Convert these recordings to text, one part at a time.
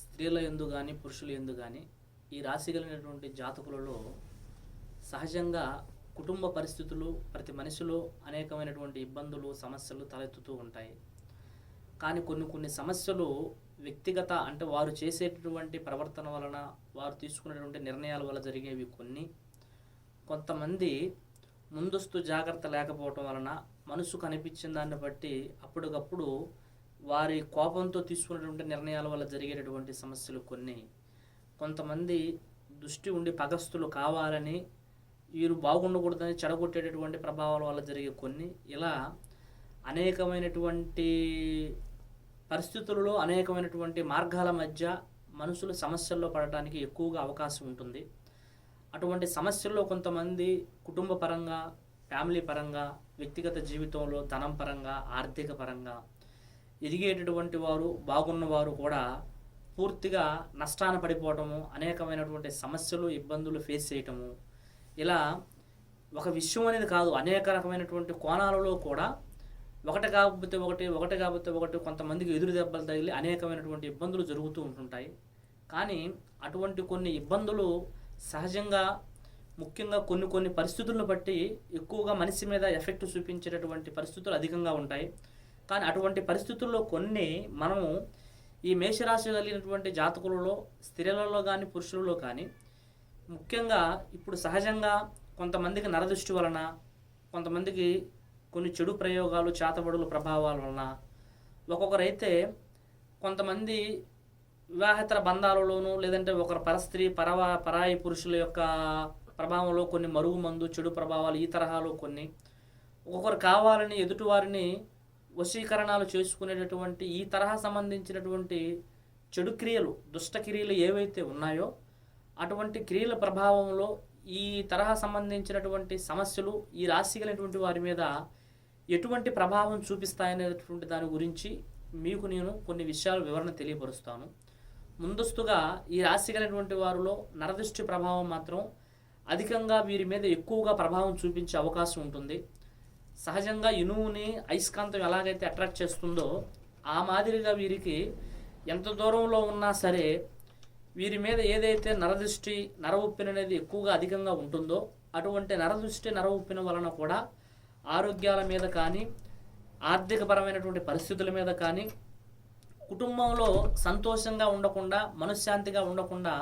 స్త్రీల ఎందు కానీ పురుషుల ఎందు కానీ ఈ రాశి కలిగినటువంటి జాతకులలో సహజంగా కుటుంబ పరిస్థితులు ప్రతి మనిషిలో అనేకమైనటువంటి ఇబ్బందులు సమస్యలు తలెత్తుతూ ఉంటాయి. కానీ కొన్ని కొన్ని సమస్యలు వ్యక్తిగత అంటే వారు చేసేటటువంటి ప్రవర్తన వలన వారు తీసుకునేటువంటి నిర్ణయాల వల్ల జరిగేవి కొన్ని. కొంతమంది ముందస్తు జాగ్రత్త లేకపోవటం వలన మనసు కనిపించిన దాన్ని బట్టి అప్పటికప్పుడు వారి కోపంతో తీసుకున్నటువంటి నిర్ణయాల వల్ల జరిగేటటువంటి సమస్యలు కొన్ని. కొంతమంది దృష్టి ఉండి పగస్తులు కావాలని వీరు బాగుండకూడదని చెడగొట్టేటటువంటి ప్రభావాల వల్ల జరిగే కొన్ని. ఇలా అనేకమైనటువంటి పరిస్థితులలో అనేకమైనటువంటి మార్గాల మధ్య మనుషులు సమస్యల్లో పడటానికి ఎక్కువగా అవకాశం ఉంటుంది. అటువంటి సమస్యల్లో కొంతమంది కుటుంబ పరంగా ఫ్యామిలీ పరంగా వ్యక్తిగత జీవితంలో ధనం పరంగా ఆర్థిక పరంగా ఎదిగేటటువంటి వారు బాగున్నవారు కూడా పూర్తిగా నష్టాన పడిపోవటము అనేకమైనటువంటి సమస్యలు ఇబ్బందులు ఫేస్ చేయటము. ఇలా ఒక విషయం అనేది కాదు అనేక రకమైనటువంటి కోణాలలో కూడా ఒకటి కాకపోతే ఒకటి ఒకటి కాకపోతే ఒకటి కొంతమందికి ఎదురు దెబ్బలు తగిలి అనేకమైనటువంటి ఇబ్బందులు జరుగుతూ ఉంటుంటాయి. కానీ అటువంటి కొన్ని ఇబ్బందులు సహజంగా ముఖ్యంగా కొన్ని కొన్ని పరిస్థితులను బట్టి ఎక్కువగా మనిషి మీద ఎఫెక్ట్ చూపించేటటువంటి పరిస్థితులు అధికంగా ఉంటాయి. కానీ అటువంటి పరిస్థితుల్లో కొన్ని మనము ఈ మేషరాశి కలిగినటువంటి జాతకులలో స్త్రీలలో కానీ పురుషులలో కానీ ముఖ్యంగా ఇప్పుడు సహజంగా కొంతమందికి నరదృష్టి వలన కొంతమందికి కొన్ని చెడు ప్రయోగాలు చేతబడుల ప్రభావాల వలన ఒక్కొక్కరైతే కొంతమంది వివాహేతర బంధాలలోనూ లేదంటే ఒకరు పరస్త్రీ పరవా పరాయి పురుషుల యొక్క ప్రభావంలో కొన్ని మరుగు మందు చెడు ప్రభావాలు ఈ తరహాలో కొన్ని. ఒక్కొక్కరు కావాలని ఎదుటివారిని వశీకరణాలు చేసుకునేటటువంటి ఈ తరహా సంబంధించినటువంటి చెడు క్రియలు దుష్ట క్రియలు ఏవైతే ఉన్నాయో అటువంటి క్రియల ప్రభావంలో ఈ తరహా సంబంధించినటువంటి సమస్యలు ఈ రాశి కలిగినటువంటి వారి మీద ఎటువంటి ప్రభావం చూపిస్తాయనేటువంటి దాని గురించి మీకు నేను కొన్ని విషయాలు వివరణ తెలియపరుస్తాను. ముందస్తుగా ఈ రాశి కలిగినటువంటి వారిలో నరదృష్టి ప్రభావం మాత్రం అధికంగా వీరి మీద ఎక్కువగా ప్రభావం చూపించే అవకాశం ఉంటుంది. సహజంగా ఇనుముని అయస్కాంతం ఎలాగైతే అట్రాక్ట్ చేస్తుందో ఆ మాదిరిగా వీరికి ఎంత దూరంలో ఉన్నా సరే వీరి మీద ఏదైతే నరదృష్టి నర ఉప్పిన అనేది ఎక్కువగా అధికంగా ఉంటుందో అటువంటి నరదృష్టి నర ఉప్పిన వలన కూడా ఆరోగ్యాల మీద కానీ ఆర్థికపరమైనటువంటి పరిస్థితుల మీద కానీ కుటుంబంలో సంతోషంగా ఉండకుండా మనశ్శాంతిగా ఉండకుండా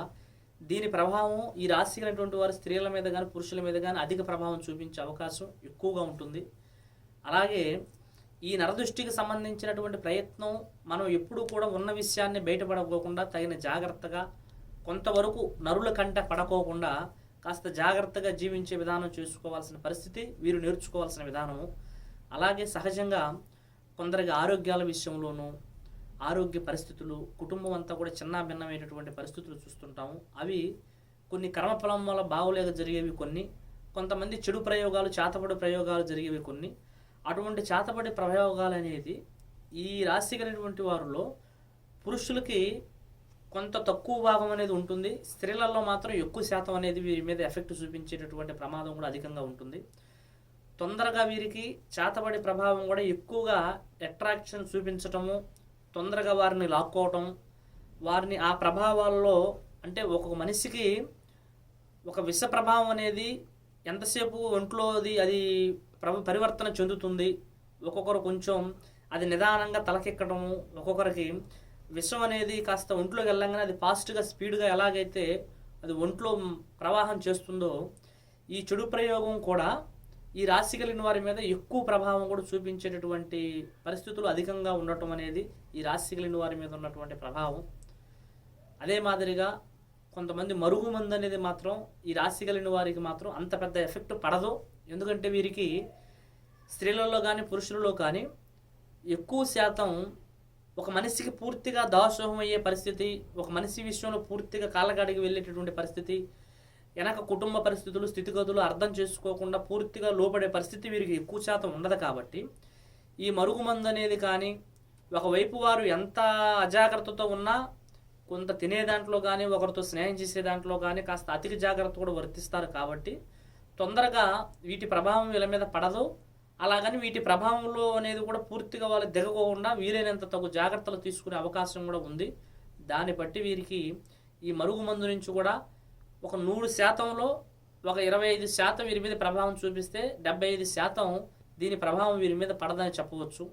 దీని ప్రభావం ఈ రాశి కలిగినటువంటి వారి స్త్రీల మీద కానీ పురుషుల మీద కానీ అధిక ప్రభావం చూపించే అవకాశం ఎక్కువగా ఉంటుంది. అలాగే ఈ నరదృష్టికి సంబంధించినటువంటి ప్రయత్నం మనం ఎప్పుడూ కూడా ఉన్న విషయాన్ని బయటపడకోకుండా తగిన జాగ్రత్తగా కొంతవరకు నరుల కంట పడకోకుండా కాస్త జాగ్రత్తగా జీవించే విధానం చేసుకోవాల్సిన పరిస్థితి వీరు నేర్చుకోవాల్సిన విధానము. అలాగే సహజంగా కొందరికి ఆరోగ్యాల విషయంలోనూ ఆరోగ్య పరిస్థితులు కుటుంబం అంతా కూడా చిన్న భిన్నమైనటువంటి పరిస్థితులు చూస్తుంటాము. అవి కొన్ని కర్మఫలం వల్ల బాగోలేక జరిగేవి కొన్ని కొంతమంది చెడు ప్రయోగాలు చేతపడు ప్రయోగాలు జరిగేవి కొన్ని. అటువంటి చేతబడి ప్రయోగాలు అనేది ఈ రాశి కలిగినటువంటి వారిలో పురుషులకి కొంత తక్కువ భాగం అనేది ఉంటుంది. స్త్రీలలో మాత్రం ఎక్కువ శాతం అనేది వీరి మీద ఎఫెక్ట్ చూపించేటటువంటి ప్రమాదం కూడా అధికంగా ఉంటుంది. తొందరగా వీరికి చేతబడి ప్రభావం కూడా ఎక్కువగా అట్రాక్షన్ చూపించటము తొందరగా వారిని లాక్కోవటం వారిని ఆ ప్రభావాల్లో అంటే ఒక్కొక్క మనిషికి ఒక విష ప్రభావం అనేది ఎంతసేపు ఒంట్లోది అది ప్రభ పరివర్తన చెందుతుంది. ఒక్కొక్కరు కొంచెం అది నిదానంగా తలకెక్కడము ఒక్కొక్కరికి విషం అనేది కాస్త ఒంట్లోకి వెళ్ళంగానే అది ఫాస్ట్గా స్పీడ్గా ఎలాగైతే అది ఒంట్లో ప్రవాహం చేస్తుందో ఈ చెడు ప్రయోగం కూడా ఈ రాశి కలిగిన వారి మీద ఎక్కువ ప్రభావం కూడా చూపించేటటువంటి పరిస్థితులు అధికంగా ఉండటం అనేది ఈ రాశి కలిగిన వారి మీద ఉన్నటువంటి ప్రభావం. అదే మాదిరిగా కొంతమంది మరుగుమందు అనేది మాత్రం ఈ రాశి కలిగిన వారికి మాత్రం అంత పెద్ద ఎఫెక్ట్ పడదు. ఎందుకంటే వీరికి స్త్రీలలో కానీ పురుషులలో కానీ ఎక్కువ శాతం ఒక మనిషికి పూర్తిగా దాసోహం అయ్యే పరిస్థితి ఒక మనిషి విషయంలో పూర్తిగా కాళ్ళగాడికి వెళ్ళేటటువంటి పరిస్థితి వెనక కుటుంబ పరిస్థితులు స్థితిగతులు అర్థం చేసుకోకుండా పూర్తిగా లోపడే పరిస్థితి వీరికి ఎక్కువ శాతం ఉండదు కాబట్టి ఈ మరుగుమందు అనేది కానీ ఒకవైపు వారు ఎంత అజాగ్రత్తతో ఉన్నా కొంత తినే దాంట్లో కానీ ఒకరితో స్నేహం చేసే దాంట్లో కానీ కాస్త అతికి జాగ్రత్త కూడా వర్తిస్తారు కాబట్టి తొందరగా వీటి ప్రభావం వీళ్ళ మీద పడదు. అలాగని వీటి ప్రభావంలో అనేది కూడా పూర్తిగా వాళ్ళు దిగకోకుండా వీలైనంత తగు జాగ్రత్తలు తీసుకునే అవకాశం కూడా ఉంది. దాన్ని బట్టి వీరికి ఈ మరుగు మందు నుంచి కూడా ఒక నూరు శాతంలో ఒక ఇరవై ఐదు శాతం వీరి మీద ప్రభావం చూపిస్తే డెబ్బై ఐదు శాతం దీని ప్రభావం వీరి మీద పడదని చెప్పవచ్చు.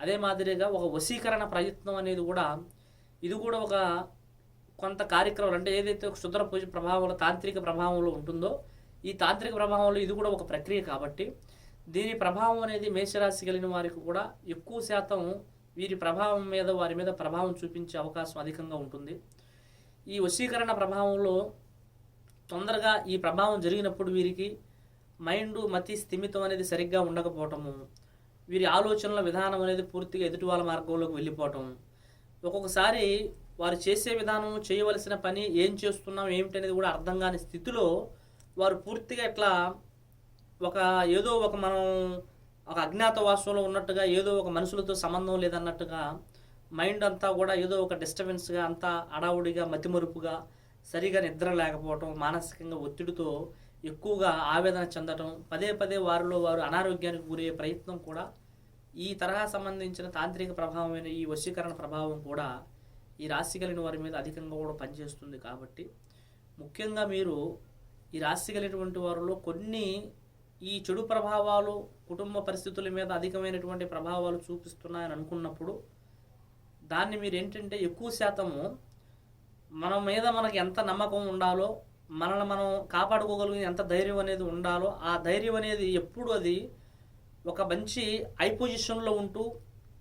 అదే మాదిరిగా ఒక వశీకరణ ప్రయత్నం అనేది కూడా ఇది కూడా ఒక కొంత కార్యక్రమం అంటే ఏదైతే ఒక శుద్ర పూజ ప్రభావంలో తాంత్రిక ప్రభావంలో ఉంటుందో ఈ తాంత్రిక ప్రభావంలో ఇది కూడా ఒక ప్రక్రియ కాబట్టి దీని ప్రభావం అనేది మేషరాశి కలిగిన వారికి కూడా ఎక్కువ శాతం వీరి ప్రభావం మీద వారి మీద ప్రభావం చూపించే అవకాశం అధికంగా ఉంటుంది. ఈ వశీకరణ ప్రభావంలో తొందరగా ఈ ప్రభావం జరిగినప్పుడు వీరికి మైండ్ మతి స్థిమితం అనేది సరిగ్గా ఉండకపోవటము వీరి ఆలోచనల విధానం అనేది పూర్తిగా ఎదుటి వాళ్ళ మార్గంలోకి వెళ్ళిపోవటం ఒక్కొక్కసారి వారు చేసే విధానం చేయవలసిన పని ఏం చేస్తున్నాం ఏమిటనేది కూడా అర్థం కాని స్థితిలో వారు పూర్తిగా ఇట్లా ఒక ఏదో ఒక మనం ఒక అజ్ఞాతవాసంలో ఉన్నట్టుగా ఏదో ఒక మనుషులతో సంబంధం లేదన్నట్టుగా మైండ్ అంతా కూడా ఏదో ఒక డిస్టర్బెన్స్గా అంతా అడావుడిగా మతిమరుపుగా సరిగా నిద్ర లేకపోవటం మానసికంగా ఒత్తిడితో ఎక్కువగా ఆవేదన చెందటం పదే పదే వారిలో వారు అనారోగ్యానికి గురయ్యే ప్రయత్నం కూడా ఈ తరహా సంబంధించిన తాంత్రిక ప్రభావమైన ఈ వశీకరణ ప్రభావం కూడా ఈ రాశి కలిగిన వారి మీద అధికంగా కూడా పనిచేస్తుంది కాబట్టి ముఖ్యంగా మీరు ఈ రాశి కలిగినటువంటి వారిలో కొన్ని ఈ చెడు ప్రభావాలు కుటుంబ పరిస్థితుల మీద అధికమైనటువంటి ప్రభావాలు చూపిస్తున్నాయని అనుకున్నప్పుడు దాన్ని మీరు ఏంటంటే ఎక్కువ శాతము మన మీద మనకి ఎంత నమ్మకం ఉండాలో మనల్ని మనం కాపాడుకోగలిగిన ఎంత ధైర్యం అనేది ఉండాలో ఆ ధైర్యం అనేది ఎప్పుడు అది ఒక మంచి ఐ పొజిషన్లో ఉంటూ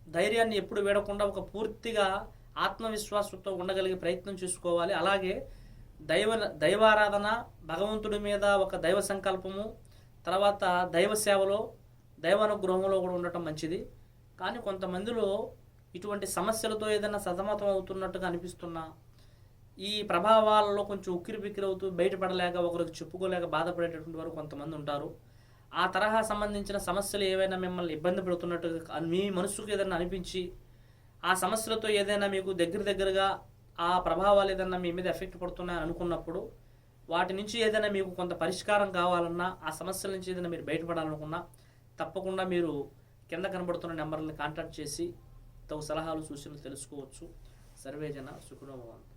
ధైర్యాన్ని ఎప్పుడు వీడకుండా ఒక పూర్తిగా ఆత్మవిశ్వాసంతో ఉండగలిగే ప్రయత్నం చేసుకోవాలి. అలాగే దైవ దైవారాధన భగవంతుడి మీద ఒక దైవ సంకల్పము తర్వాత దైవ సేవలో దైవానుగ్రహంలో కూడా ఉండటం మంచిది. కానీ కొంతమందిలో ఇటువంటి సమస్యలతో ఏదైనా సతమతం అవుతున్నట్టుగా అనిపిస్తున్నా ఈ ప్రభావాలలో కొంచెం ఉక్కిరి బిక్కిరి అవుతూ బయటపడలేక ఒకరికి చెప్పుకోలేక బాధపడేటటువంటి వారు కొంతమంది ఉంటారు. ఆ తరహా సంబంధించిన సమస్యలు ఏవైనా మిమ్మల్ని ఇబ్బంది పెడుతున్నట్టుగా మీ మనసుకు ఏదైనా అనిపించి ఆ సమస్యలతో ఏదైనా మీకు దగ్గర దగ్గరగా ఆ ప్రభావాలు ఏదన్నా మీ మీద ఎఫెక్ట్ పడుతున్నాయని అనుకున్నప్పుడు వాటి నుంచి ఏదైనా మీకు కొంత పరిష్కారం కావాలన్నా ఆ సమస్యల నుంచి ఏదైనా మీరు బయటపడాలనుకున్నా తప్పకుండా మీరు కింద కనబడుతున్న నెంబర్ని కాంటాక్ట్ చేసి తగు సలహాలు సూచనలు తెలుసుకోవచ్చు. సర్వేజన సుఖనోభవంతు